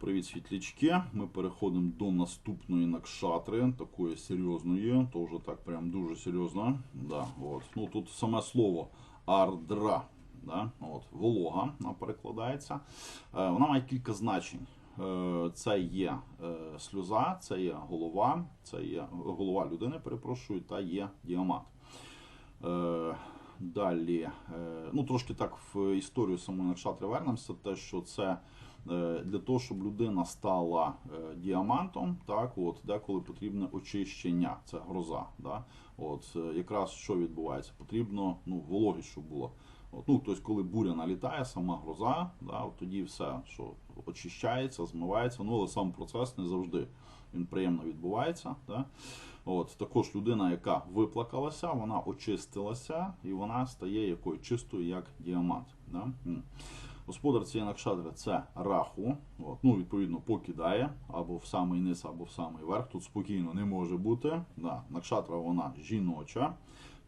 Привіт, світлячки. Ми переходимо до наступної накшатри, такої серйозної, то вже так прям дуже серйозно. Да, от. Ну, тут саме слово ардра. Да, от, волога вона перекладається. Е, вона має кілька значень. Е, Це є е, сльоза, це є голова, це є голова людини, перепрошую, та є діамант. Е, Далі, ну трошки так в історію самої Накшатри вернемося, те, що це для того, щоб людина стала е, діамантом, так, от, деколи потрібне очищення, це гроза. Да? От, е, якраз що відбувається? Потрібно ну, вологість, щоб було. От, ну, тобто, коли буря налітає, сама гроза, да, от тоді все, що очищається, змивається, ну, але сам процес не завжди він приємно відбувається. Да? От, також людина, яка виплакалася, вона очистилася і вона стає якою чистою, як діамант. Да? М. Господар цієї це раху. От, ну, відповідно, покидає або в самий низ, або в самий верх. Тут спокійно не може бути. Да. Накшатра вона жіноча,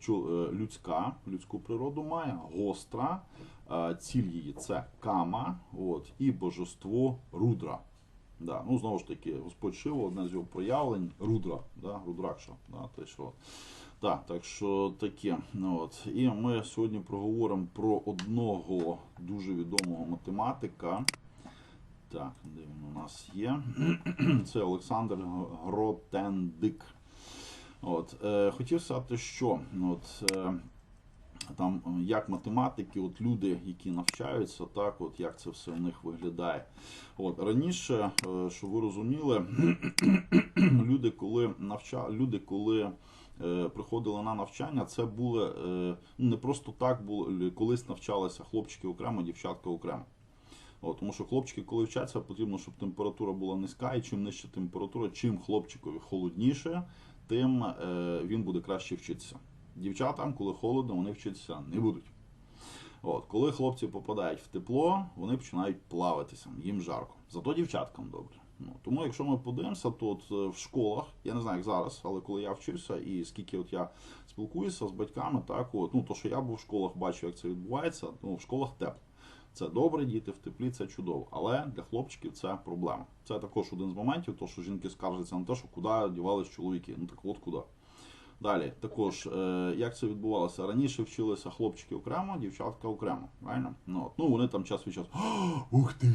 е, людська, людську природу має, гостра. Е, Ціль її це кама, от, і божество рудра. Да, ну знову ж таки, Господь Шива, одне з його проявлень, рудра, да, рудракша. Да, те, що, да, так що таке. Ну, от. І ми сьогодні проговоримо про одного дуже відомого математика. Так, де він у нас є? Це Олександр Гротендик. От, е, хотів сказати, що от, е, там як математики, от люди, які навчаються, так, от як це все в них виглядає. От раніше, е, щоб ви розуміли, люди, коли навча... люди, коли приходили на навчання, це були е, ну, не просто так було, колись навчалися хлопчики окремо, дівчатка окремо. От, тому що хлопчики, коли вчаться, потрібно, щоб температура була низька, і чим нижча температура, чим хлопчикові холодніше, тим е, він буде краще вчитися. Дівчатам, коли холодно, вони вчитися не будуть. От, коли хлопці попадають в тепло, вони починають плаватися, їм жарко. Зато дівчаткам добре. Ну, тому, якщо ми подивимося, то от е, в школах, я не знаю, як зараз, але коли я вчився і скільки от я спілкуюся з батьками, так от, ну то, що я був в школах, бачу, як це відбувається, ну в школах тепло. Це добре, діти в теплі, це чудово. Але для хлопчиків це проблема. Це також один з моментів, то що жінки скаржаться на те, що куди дівались чоловіки. Ну так от куди. Далі, також, е, як це відбувалося? Раніше вчилися хлопчики окремо, дівчатка окремо. Правильно? Ну, от. ну вони там час від часу. Ух ти!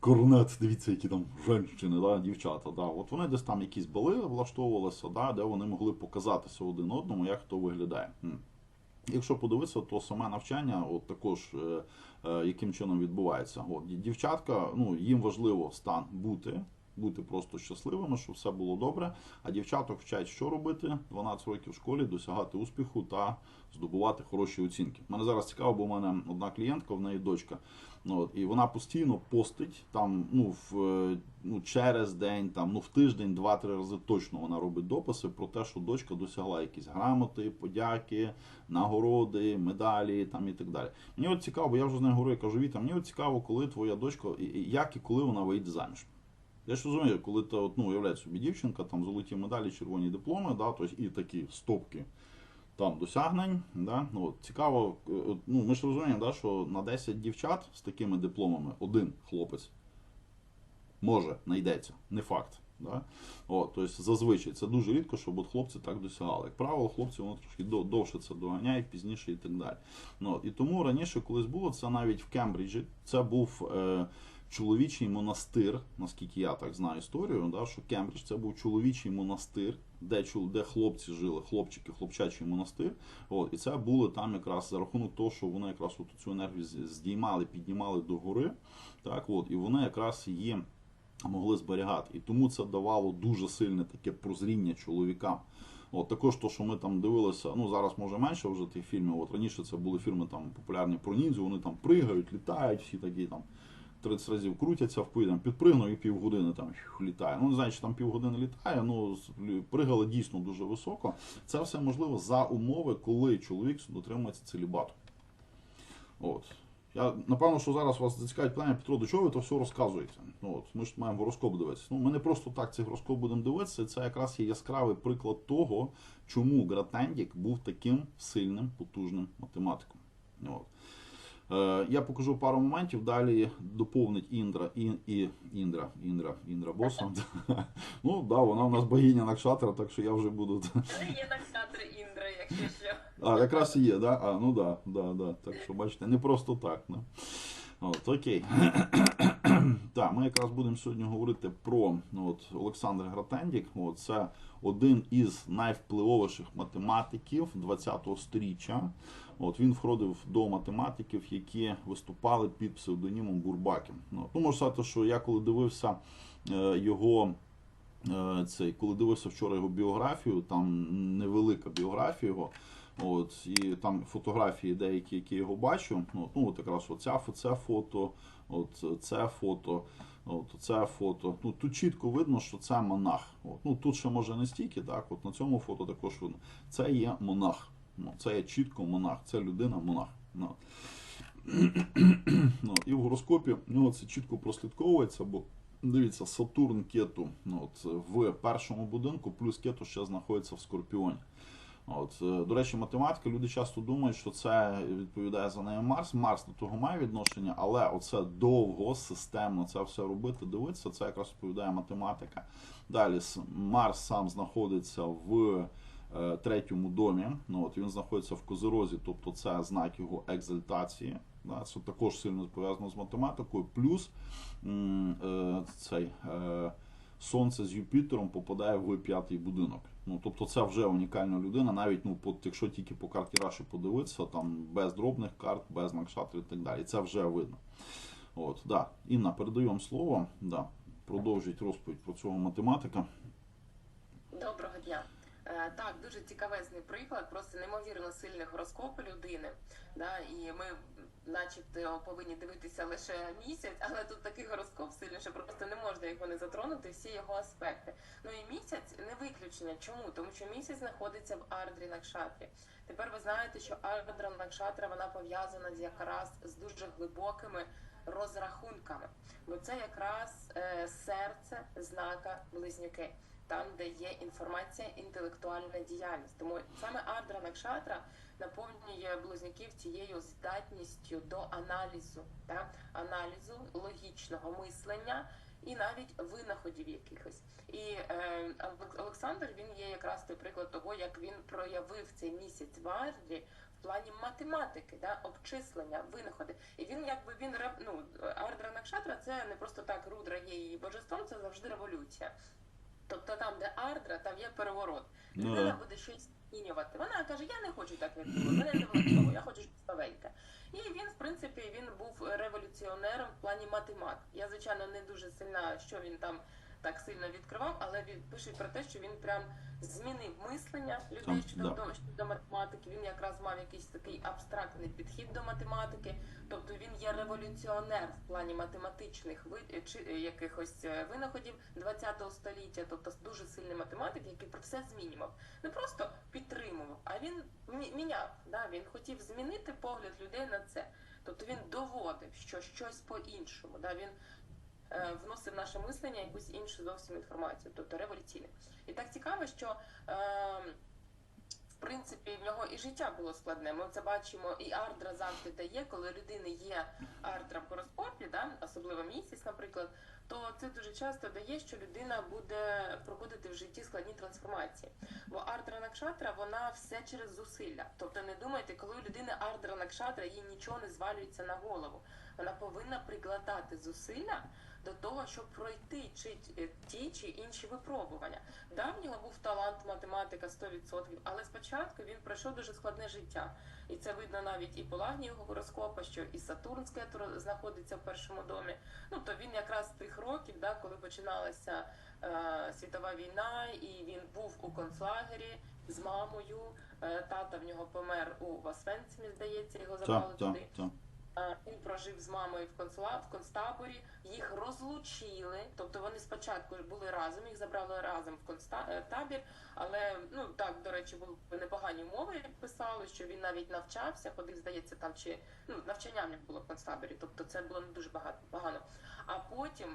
Корнет, дивіться, які там женщини, да, дівчата. Да. От вони десь там якісь бали влаштовувалися, да, де вони могли показатися один одному, як хто виглядає. Якщо подивитися, то саме навчання от також е, е, яким чином відбувається. От, дівчатка, ну, їм важливо стан бути, бути просто щасливими, щоб все було добре. А дівчаток вчать, що робити 12 років в школі, досягати успіху та здобувати хороші оцінки. Мене зараз цікаво, бо в мене одна клієнтка, в неї дочка. Ну, от, і вона постійно постить там, ну, в, е, ну, через день, там, ну, в тиждень, два-три рази точно вона робить дописи про те, що дочка досягла якісь грамоти, подяки, нагороди, медалі там, і так далі. Мені от цікаво, я вже з нею говорю, я кажу, Віта, мені от цікаво, коли твоя дочка, як і коли вона вийде заміж. Я ж розумію, коли ти ну, уявляє собі дівчинка, там золоті медалі, червоні дипломи, да, тобто і такі стопки там досягнень. Да? Ну, цікаво, е, ну, ми ж розуміємо, да, що на 10 дівчат з такими дипломами один хлопець може знайдеться, не факт. Да? От, тобто зазвичай це дуже рідко, щоб от хлопці так досягали. Як правило, хлопці воно трошки довше це доганяють, пізніше і так далі. Ну, і тому раніше колись було це навіть в Кембриджі. Це був е, чоловічий монастир, наскільки я так знаю історію, да, що Кембридж це був чоловічий монастир, де, де хлопці жили, хлопчики, хлопчачий монастир. От, і це були там якраз за рахунок того, що вони якраз от цю енергію здіймали, піднімали до гори. Так, от, і вони якраз її могли зберігати. І тому це давало дуже сильне таке прозріння чоловікам. От також то, що ми там дивилися, ну зараз може менше вже тих фільмів. От раніше це були фільми там популярні про ніндзю, вони там пригають, літають, всі такі там 30 разів крутяться в повітрі, підпригнув і півгодини там літає. Ну не знаю, чи там півгодини літає, ну пригали дійсно дуже високо. Це все можливо за умови, коли чоловік дотримується целібату. От. Я напевно, що зараз вас зацікавить питання, Петро, до чого ви то все розказуєте? Ну, от, ми ж маємо гороскоп дивитися. Ну, ми не просто так цей гороскоп будемо дивитися. Це якраз є яскравий приклад того, чому Гратендік був таким сильним, потужним математиком. От. Е, Я покажу пару моментів, далі доповнить Індра, і, і, Індра, Індра, Індра Боса. Ну, да, вона у нас богиня Накшатра, так що я вже буду. Є наксатри Індра, якщо що. А, якраз і є, да? А, ну да, да, да. Так що бачите, не просто так. Ну. От, окей. Так, ми якраз будемо сьогодні говорити про ну, от, Олександр Гратендік. От, це один із найвпливовіших математиків ХХ століття. От, він входив до математиків, які виступали під псевдонімом Бурбакін. Ну, ну, можу сказати, що я коли дивився е, його е, цей, коли дивився вчора його біографію, там невелика біографія його. От, і там фотографії деякі, які його бачу. Ну, ну от якраз оця, це фото, от це фото, от це фото. Ну, тут чітко видно, що це монах. От, ну, тут ще може не стільки, так, от на цьому фото також видно. Це є монах. Ну, це є чітко монах, це людина монах. Ну. ну, і в гороскопі нього це чітко прослідковується, бо дивіться, Сатурн кету ну, от, в першому будинку, плюс кету ще знаходиться в Скорпіоні. От, е, до речі, математика, люди часто думають, що це відповідає за нею Марс. Марс до того має відношення, але оце довго, системно це все робити, дивитися, це якраз відповідає математика. Далі Марс сам знаходиться в е, третьому домі. Ну, от, він знаходиться в Козирозі, тобто це знак його екзальтації. Да, це також сильно пов'язано з математикою. Плюс е, цей. Е, Сонце з Юпітером попадає в п'ятий будинок. Ну, тобто це вже унікальна людина, навіть ну, по, якщо тільки по карті Раші подивитися, там без дробних карт, без накшатр і так далі. Це вже видно. От, да. Інна, передаємо слово. Да. Продовжить розповідь про цього математика. Доброго дня. Е, Так, дуже цікавезний приклад, просто неймовірно сильний гороскоп людини. Да, і ми, начебто, повинні дивитися лише місяць, але тут такий гороскоп сильний, що просто не можна його не затронути, всі його аспекти. Ну і місяць не виключення. Чому? Тому що місяць знаходиться в Ардрі Накшатрі. Тепер ви знаєте, що Ардра Накшатра вона пов'язана з- якраз з дуже глибокими розрахунками, бо це якраз е, серце знака близнюки там, де є інформація, інтелектуальна діяльність. Тому саме Ардра Накшатра наповнює близнюків цією здатністю до аналізу, так? аналізу логічного мислення і навіть винаходів якихось. І е, Олександр він є якраз той приклад того, як він проявив цей місяць в Ардрі в плані математики, да, обчислення, винаходи. І він якби він ну, Ардра Накшатра це не просто так Рудра є її божеством, це завжди революція. Тобто там, де Ардра, там є переворот. Ну, Людина буде щось змінювати. Вона каже, я не хочу так як було, мене не влаштовує, я хочу щось новеньке. І він, в принципі, він був революціонером в плані математики. Я, звичайно, не дуже сильна, що він там так сильно відкривав, але він пише про те, що він прям змінив мислення людей щодо, да. до, щодо математики. Він якраз мав якийсь такий абстрактний підхід до математики. Тобто він є революціонер в плані математичних ви- чи е, якихось е, винаходів 20 століття, тобто дуже сильний математик, який про все змінював. Не просто підтримував, а він міняв. Да? Він хотів змінити погляд людей на це. Тобто він доводив, що щось по-іншому. Да? Він е, вносив в наше мислення якусь іншу зовсім інформацію, тобто революційне. І так цікаво, що е, в принципі в нього і життя було складне. Ми це бачимо, і ардра завжди дає, коли людини є ардра по розпорті, да? особливо місяць, наприклад, то це дуже часто дає, що людина буде проходити в житті складні трансформації. Бо ардра накшатра вона все через зусилля. Тобто не думайте, коли у людини ардра накшатра, їй нічого не звалюється на голову. Вона повинна прикладати зусилля до того, щоб пройти чи е, ті чи інші випробування. Да, в нього був талант математика 100%, але спочатку він пройшов дуже складне життя. І це видно навіть і по лагні його гороскопа, що і Сатурн знаходиться в першому домі. Ну то він якраз тих років, да, коли починалася е, світова війна, і він був у концлагері з мамою. Е, тата в нього помер у Васвенцімі, здається, його забрали Так, туди. так, так. Е, Він прожив з мамою в консула в концтаборі. Їх розлучили. Тобто вони спочатку були разом, їх забрали разом в концтабір. Але ну так до речі, були непогані умови, як писали, що він навіть навчався, ходив, здається, там чи ну навчання в них було в концтаборі. Тобто це було не дуже багато погано. А потім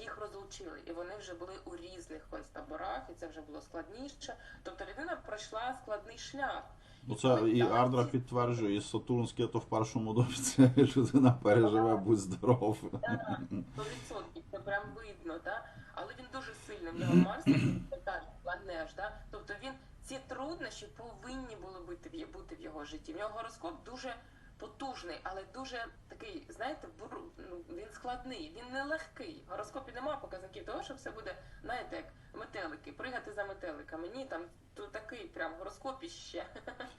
їх розлучили, і вони вже були у різних ось таборах, і це вже було складніше. Тобто людина пройшла складний шлях. Оце і Ардра підтверджує, і Сатурн з Кето в першому домі, це людина переживе, будь здоров. 100% це прям видно, да? але він дуже сильний. В нього Марс так, да? тобто він ці труднощі повинні були бути в бути в його житті. В нього гороскоп дуже потужний, але дуже такий, знаєте, бур... ну, він складний, він не легкий. В гороскопі немає показників того, що все буде, знаєте, як метелики, пригати за метеликами. Ні, там тут такий прям гороскопі ще.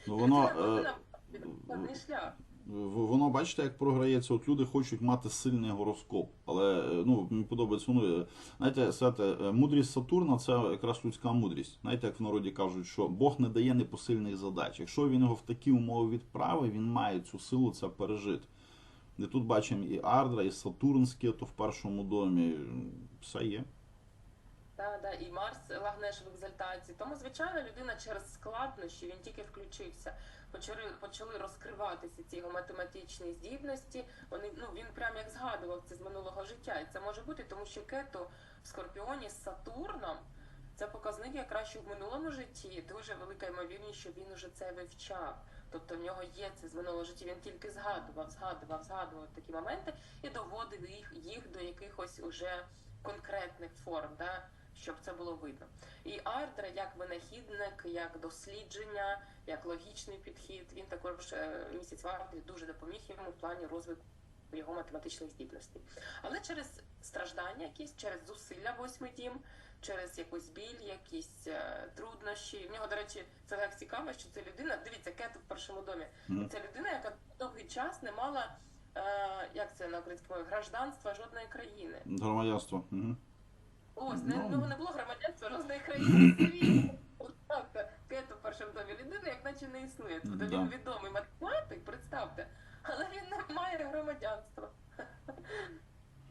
Ну воно, Людина е, складний шлях. Воно бачите, як програється. От люди хочуть мати сильний гороскоп. Але е, ну, мені подобається воно. е, Знаєте, знаєте, е, мудрість Сатурна це якраз людська мудрість. Знаєте, як в народі кажуть, що Бог не дає непосильних задач. Якщо він його в такі умови відправив, він має цю силу це пережити. І тут бачимо і Ардра, і Сатурн з Кето в першому домі. Все є. Да, да, і Марс лагнеш в екзальтації. Тому, звичайно, людина через складнощі, він тільки включився, почали, почали розкриватися ці його математичні здібності. Вони, ну, він прям як згадував це з минулого життя. І це може бути, тому що Кето в Скорпіоні з Сатурном це показник якраз що в минулому житті дуже велика ймовірність, що він уже це вивчав. Тобто в нього є це з минулого життя. Він тільки згадував, згадував, згадував такі моменти і доводив їх, їх до якихось уже конкретних форм, да, щоб це було видно. І Ардра як винахідник, як дослідження, як логічний підхід, він також е, місяць варти дуже допоміг йому в плані розвитку його математичних здібностей. Але через страждання якісь, через зусилля восьмий дім, через якусь біль, якісь е, труднощі. В нього, до речі, це так цікаво, що це людина, дивіться, кету в першому домі. Це людина, яка довгий час не мала, е, як це на українській мові, гражданства жодної країни. Громадянство. Угу. Ось, не, Ну. нього не було громадянства жодної країни світу. Представте, Кету в першому домі людини, як наче не існує. Тобто він відомий математик, представте, але він не має громадянства.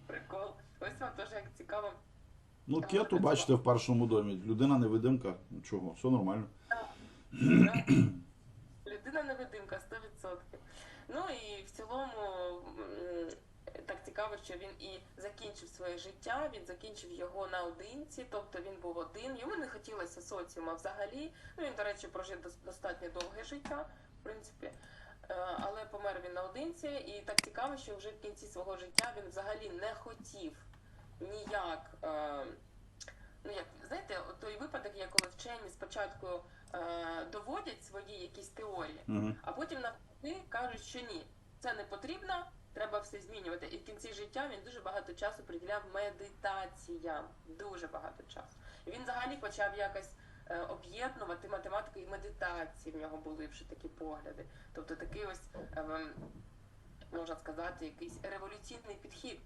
Прикол. Ось вам теж як цікаво. Ну, Кету, бачите, в першому домі. Людина невидимка. Нічого, все нормально. Людина невидимка 100%. Ну і в цілому так цікаво, що він і закінчив своє життя, він закінчив його наодинці, тобто він був один. Йому не хотілося соціума взагалі. Ну він, до речі, прожив достатньо довге життя, в принципі. Е, Але помер він наодинці, і так цікаво, що вже в кінці свого життя він взагалі не хотів ніяк. е, Ну, як знаєте, той випадок є, коли вчені спочатку е, доводять свої якісь теорії, Угу. а потім навпаки кажуть, що ні, це не потрібно, треба все змінювати. І в кінці життя він дуже багато часу приділяв медитаціям. Дуже багато часу. І він взагалі почав якось е, об'єднувати математику і медитації. В нього були вже такі погляди. Тобто такий ось, ем, можна сказати, якийсь революційний підхід.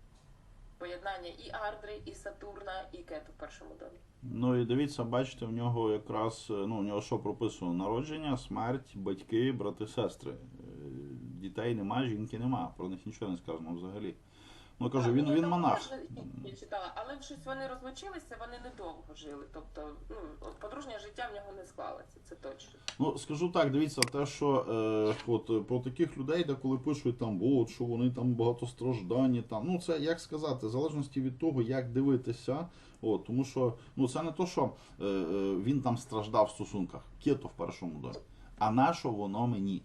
Поєднання і Ардри, і Сатурна, і Кету в першому домі. Ну і дивіться, бачите, в нього якраз, е, ну, у нього що прописано? Народження, смерть, батьки, брати, сестри. Дітей нема, жінки нема. Про них нічого не сказано взагалі. Ну кажу, він, він монах. Я читала, але щось вони розлучилися, вони недовго жили. Тобто, ну, подружнє життя в нього не склалося, це точно. Ну, скажу так, дивіться, те, що е, от, е, про таких людей, де коли пишуть там, от, що вони там багатостражданні, там, ну це як сказати, в залежності від того, як дивитися. От, тому що ну, це не то, що е, е, він там страждав в стосунках, кето в першому домі. А на що воно мені?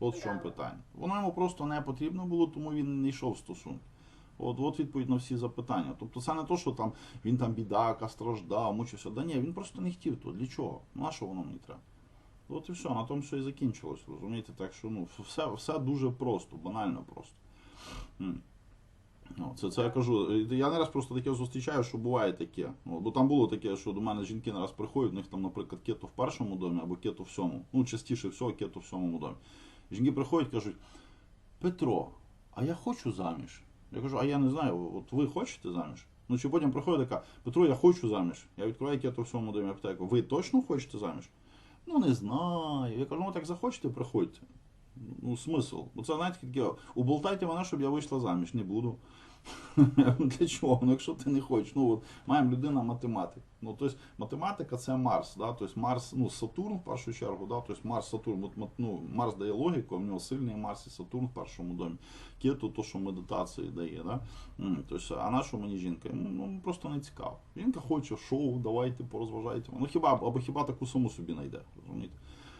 От в чому питання. Воно йому просто не потрібно було, тому він не йшов в стосунки. От, от відповідь на всі запитання. Тобто це не то, що там він там бідака, страждав, мучився. Да ні, він просто не хотів то. Для чого? Ну а що воно мені треба? От і все, на тому все і закінчилось, розумієте? Так що ну, все, все дуже просто, банально просто. Ну, це, це я кажу. Я не раз просто таке зустрічаю, що буває таке. Ну, бо там було таке, що до мене жінки не раз приходять, у них там, наприклад, кето в першому домі або кето в сьомому. Ну, частіше всього, кето в сьомому домі. Жінки приходять кажуть: Петро, а я хочу заміж. Я кажу, а я не знаю, от ви хочете заміж? Ну чи потім приходить така, Петро, я хочу заміж. Я відкриваю кету в сьомому домі, я питаю, ви точно хочете заміж? Ну не знаю. Я кажу, ну так захочете, приходьте. Ну, смисл. Бо це таке, уболтайте мене, щоб я вийшла заміж. Не буду. Для чого? Ну, якщо ти не хочеш, ну от маємо людина математик. Ну, тобто математика це Марс, да? тобто Марс, ну, Сатурн в першу чергу, да? тобто Марс, Сатурн, от, ну, Марс дає логіку, в нього сильний Марс і Сатурн в першому домі. Кету, то, що медитації дає, да? Тобто, а на що мені жінка? Ну, ну, просто не цікаво. Жінка хоче шоу, давайте порозважайте. Ну хіба, або хіба таку саму собі знайде, розумієте?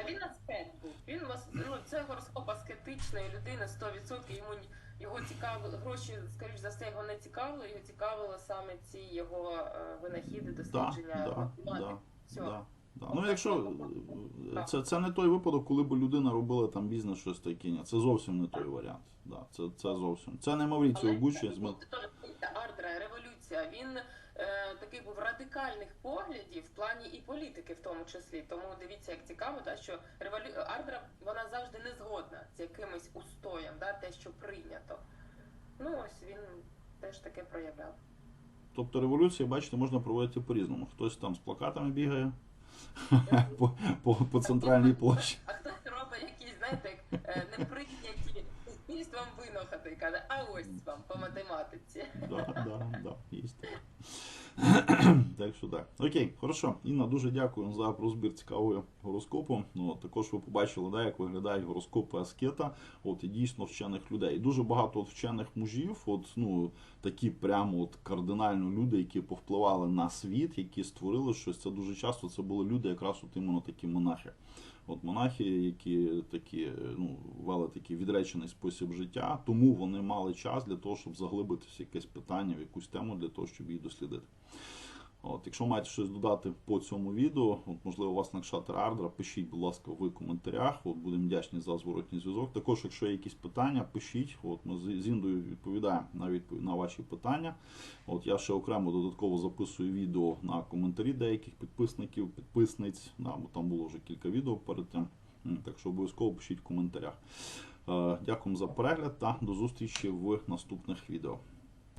Він аскет був. Він ну це гороскоп аскетичної людини 100%. Йому його цікавили гроші, скоріш за все, його не цікавило. Його цікавили саме ці його е, винахіди, дослідження да, математики. да, да, да. Ну, якщо е, це, це не той випадок, коли б людина робила там бізнес щось таке. Ні, Це зовсім не той варіант. Да, це, це зовсім. Це не Мавріціо Гуччі з Ардра, революція. Він е, такий був радикальних поглядів в плані і політики, в тому числі. Тому дивіться, як цікаво, та що револю... Ардра вона завжди не згодна з якимось устоєм, да, те, що прийнято. Ну ось він теж таке проявляв. Тобто революції, бачите, можна проводити по-різному. Хтось там з плакатами бігає по, по, по центральній площі. А хтось робить якісь, знаєте, як, неприйняті суспільством винаходи, каже, а ось вам по математиці. Да, да, да, є таке. Так що так. Окей, хорошо. Інна, дуже дякую за розбір цікавого гороскопу. Ну, також ви побачили, да, як виглядають гороскопи аскета, от і дійсно вчених людей. І Дуже багато от вчених мужів, от ну такі прямо от кардинально люди, які повпливали на світ, які створили щось. Це дуже часто це були люди, якраз от іменно такі монахи. От монахи, які такі ну вели такий відречений спосіб життя, тому вони мали час для того, щоб заглибитися якесь питання, в якусь тему для того, щоб її дослідити. От, якщо маєте щось додати по цьому відео, от, можливо, у вас накшатер Ардра, пишіть, будь ласка, в коментарях. От, будемо вдячні за зворотній зв'язок. Також, якщо є якісь питання, пишіть. От, ми з Індою відповідаємо на, відповідь, на ваші питання. От, я ще окремо додатково записую відео на коментарі деяких підписників, підписниць. Да, бо там було вже кілька відео перед тим. Так що обов'язково пишіть в коментарях. Е, Дякуємо за перегляд та до зустрічі в наступних відео.